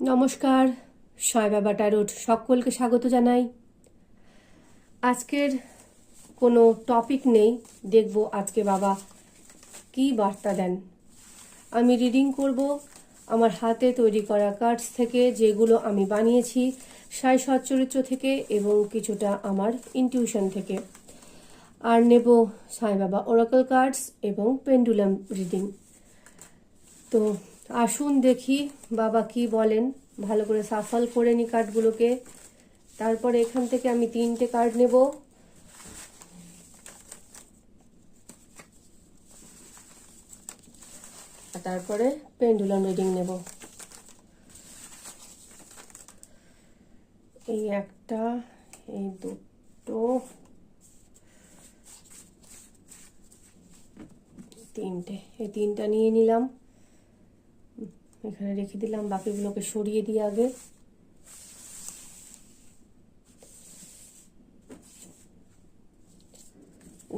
নমস্কার সাই বাবা টারোট সকলকে স্বাগত জানাই। আজকের কোনো টপিক নেই, দেখব আজকে বাবা কি বার্তা দেন। আমি রিডিং করব আমার হাতে তৈরি করা কার্ডস থেকে যেগুলো আমি বানিয়েছি সাই সচ্চরিত্র থেকে এবং কিছুটা আমার ইনটিউশন থেকে। আর নেব সাই বাবা ওরাকল কার্ডস এবং পেন্ডুলাম রিডিং তো আসুন দেখি বাবা কি বলেন। ভালো করে সাফল করে নি কার্ডগুলোকে। তারপরে এখান থেকে আমি তিনটে কার্ড নেব। আর তারপরে পেন্ডুলাম রিডিং নেব। এই একটা, এই দুটো, তিনটে, এই তিনটা নিয়ে নিলাম। এখানে রেখে দিলাম, বাকিগুলোকে সরিয়ে দিই আগে।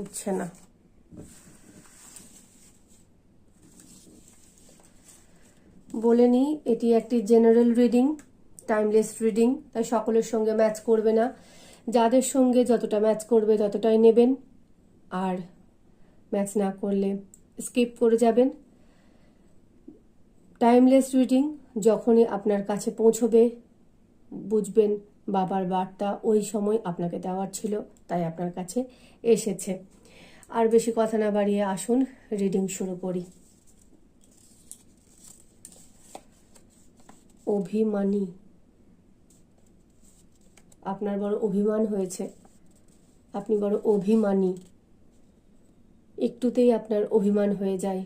উঠছে না। বলে নিই, এটি একটি জেনারেল রিডিং টাইমলেস রিডিং তাই সকলের সঙ্গে ম্যাচ করবে না। যাদের সঙ্গে যতটা ম্যাচ করবে ততটাই নেবেন, আর ম্যাচ না করলে স্কিপ করে যাবেন। টাইমলেস রিডিং যখনই আপনার কাছে পৌঁছবে, বুঝবেন বাবার বার্তা ওই সময় আপনাকে দেওয়ার ছিল, তাই আপনার কাছে এসেছে। আর বেশি কথা না বাড়িয়ে আসুন রিডিং শুরু করি। অভিমানী। আপনার বড় অভিমান হয়েছে। আপনি বড় অভিমানী। একটুতেই আপনার অভিমান হয়ে যায়।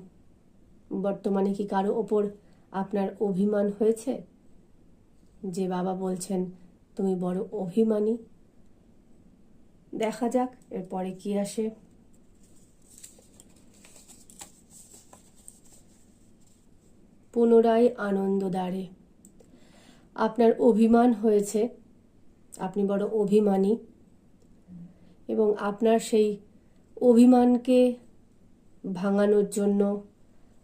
বর্তমানে কি কারও ওপর আপনার অভিমান হয়েছে? যে বাবা বলছেন, তুমি বড় অভিমানী। দেখা যাক, এরপরে কি আসে। পুনরায় আনন্দ দ্বারে। আপনার অভিমান হয়েছে। আপনি বড় অভিমানী। এবং আপনার সেই অভিমানকে ভাঙানোর জন্য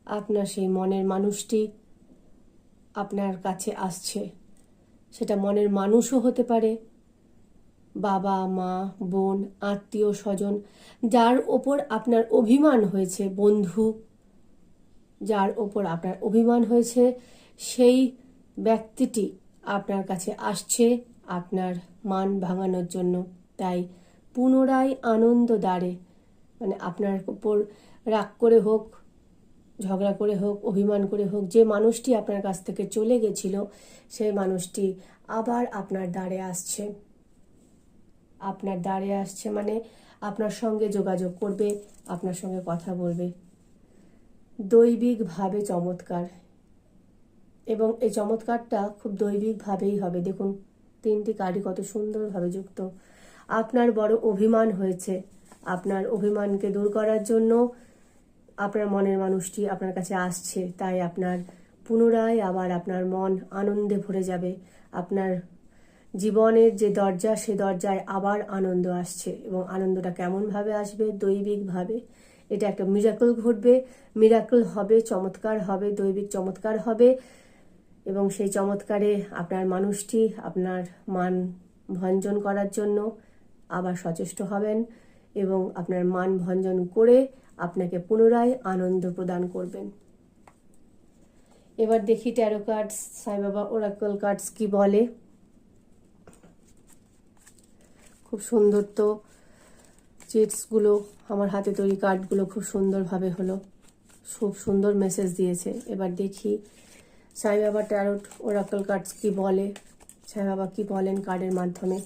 আপনার সেই মনের মানুষটি আপনার কাছে আসছে। সেটা মনের মানুষও হতে পারে। বাবা, মা, বোন, আত্মীয়, স্বজন, যার ওপর আপনার অভিমান হয়েছে, বন্ধু, যার ওপর আপনার অভিমান হয়েছে, সেই ব্যক্তিটি আপনার কাছে আসছে আপনার মান ভাঙানোর জন্য। তাই পুনরায় আনন্দ দ্বারে মানে আপনার ওপর রাগ করে হোক ঝগড়া করে হোক, অভিমান করে হোক, যে মানুষটি আপনার কাছ থেকে চলে গেছিল, সেই মানুষটি আবার আপনার দ্বারে আসছে। আপনার দ্বারে আসছে মানে আপনার সঙ্গে যোগাযোগ করবে, আপনার সঙ্গে কথা বলবে। দৈবিকভাবে চমৎকার। এবং এই চমৎকারটা খুব দৈবিকভাবেই হবে। দেখুন, তিনটি কার্ডই কত সুন্দরভাবে যুক্ত। আপনার বড় অভিমান হয়েছে। আপনার অভিমানকে দূর করার জন্য আপনার মনের মানুষটি আপনার কাছে আসছে, তাই আপনার পুনরায় আবার আপনার মন আনন্দে ভরে যাবে। আপনার জীবনের যে দরজা, সে দরজায় আবার আনন্দ আসছে এবং আনন্দটা কেমনভাবে আসবে? দৈবিকভাবে। এটা একটা মিরাকল ঘটবে। মিরাকল হবে, চমৎকার হবে, দৈবিক চমৎকার হবে এবং সেই চমৎকারে আপনার মানুষটি আপনার মান ভঞ্জন করার জন্য আবার সচেষ্ট হবেন এবং আপনার মান ভঞ্জন করে পুনরায় আনন্দ প্রদান করবেন। এবার দেখি tarot cards Saibaba oracle cards কি বলে। খুব সুন্দর তো চিটসগুলো আমার হাতে তৈরি কার্ডগুলো খুব সুন্দরভাবে হলো। খুব সুন্দর মেসেজ দিয়েছে। এবার দেখি সাই বাবা ট্যারোট ওরাকল কার্ডস কি বলে। সাই বাবা কি বলেন কার্ডের মাধ্যমে?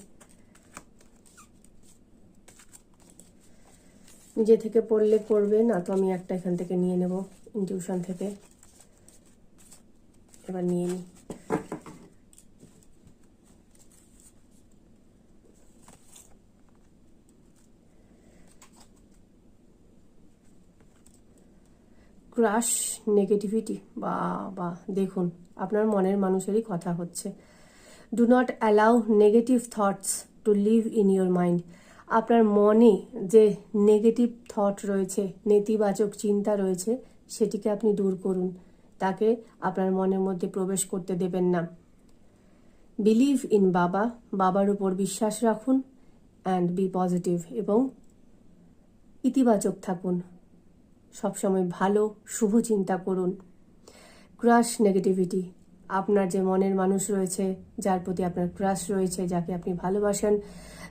নিজে থেকে পড়লে পড়বে না তো আমি একটা এখান থেকে নিয়ে নেব টিউশন থেকে। এবার নিয়ে নিই ক্রাশ নেগেটিভিটি বা বা দেখুন, আপনার মনের মানুষেরই কথা হচ্ছে। Do not allow negative thoughts to live in your mind আপনার মনে যে নেগেটিভ থট রয়েছে, নেতিবাচক চিন্তা রয়েছে, সেটিকে আপনি দূর করুন। তাকে আপনার মনের মধ্যে প্রবেশ করতে দেবেন না। বিলিভ ইন বাবা, বাবার উপর বিশ্বাস রাখুন অ্যান্ড বি পজিটিভ এবং ইতিবাচক থাকুন। সবসময় ভালো, শুভ চিন্তা করুন। ক্রাশ নেগেটিভিটি আপনার যে মনের মানুষ রয়েছে, যার প্রতি আপনার ক্রাশ রয়েছে, যাকে আপনি ভালোবাসেন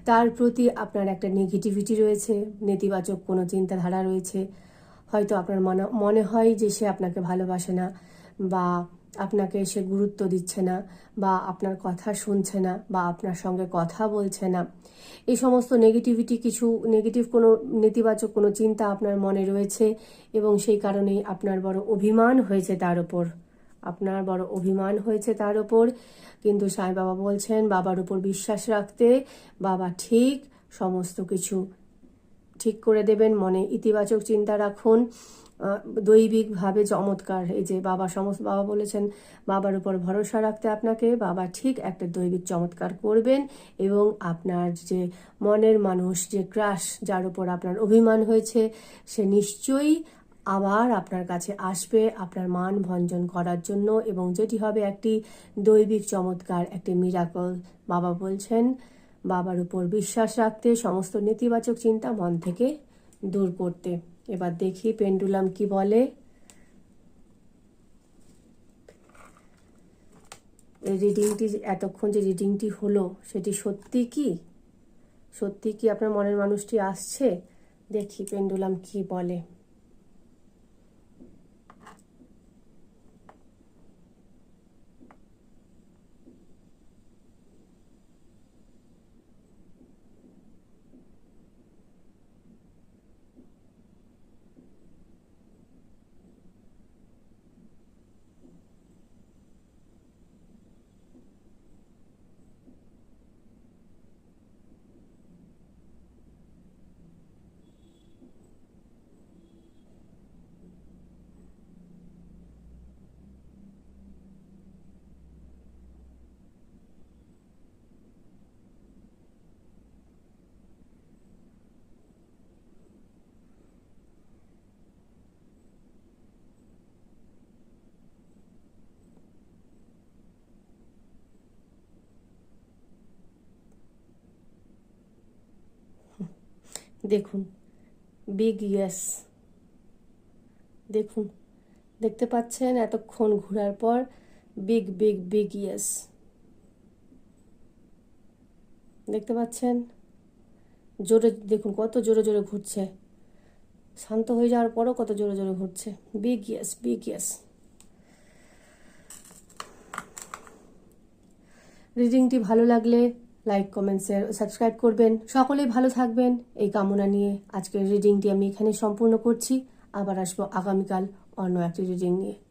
তার প্রতি আপনার একটা নেগেটিভিটি রয়েছে, নেতিবাচক কোনো চিন্তাধারা রয়েছে। হয়তো আপনার মনে মনে হয় যে সে আপনাকে ভালোবাসে না বা আপনাকে সে গুরুত্ব দিচ্ছে না বা আপনার কথা শুনছে না বা আপনার সঙ্গে কথা বলছে না। এই সমস্ত নেগেটিভিটি কিছু নেগেটিভ কোনো নেতিবাচক কোনো চিন্তা আপনার মনে রয়েছে এবং সেই কারণেই আপনার বড় অভিমান হয়েছে তার ওপর আপনার বড় অভিমান হয়েছে তার ওপর কিন্তু সাই বাবা বলছেন, বাবার উপর বিশ্বাস রাখতে বাবা ঠিক সমস্ত কিছু ঠিক করে দেবেন। মনে ইতিবাচক চিন্তা রাখুন। দৈবিকভাবে চমৎকার। এই যে বাবা সমস্ত, বাবা বলেছেন, বাবার উপর ভরসা রাখতে আপনাকে বাবা ঠিক একটা দৈবিক চমৎকার করবেন এবং আপনার যে মনের মানুষ, যে ক্রাশ যার উপর আপনার অভিমান হয়েছে, সে নিশ্চয়ই আবার আপনার কাছে আসবে আপনার মান ভঞ্জন করার জন্য এবং যেটি হবে একটি দৈবিক চমৎকার, একটি মিরাকল বাবা বলছেন, বাবার উপর বিশ্বাস রাখতে, সমস্ত নেতিবাচক চিন্তা মন থেকে দূর করতে। এবার দেখি পেন্ডুলাম কি বলে। এই রিডিংটি এতক্ষণ যে রিডিংটি হলো, সেটি সত্যি কি? সত্যি কি আপনার মনের মানুষটি আসছে? দেখি পেন্ডুলাম কি বলে। দেখুন বিগ ইয়েস দেখুন, দেখতে পাচ্ছেন? এতক্ষণ ঘোরার পর বিগ বিগ বিগ ইয়েস দেখতে পাচ্ছেন? জোরে, দেখুন, কত জোরে জোরে ঘুরছে। শান্ত হয়ে যাওয়ার পরও কত জোরে জোরে ঘুরছে। বিগ ইয়েস বিগ ইয়েস রিডিংটি ভালো লাগলে লাইক কমেন্ট শেয়ার সাবস্ক্রাইব করবেন। সকলে ভালো থাকবেন। এই কামনা নিয়ে আজকের রিডিংটি আমি এখানে সম্পূর্ণ করছি। আবার আসব আগামীকাল অন্য একটি রিডিং নিয়ে।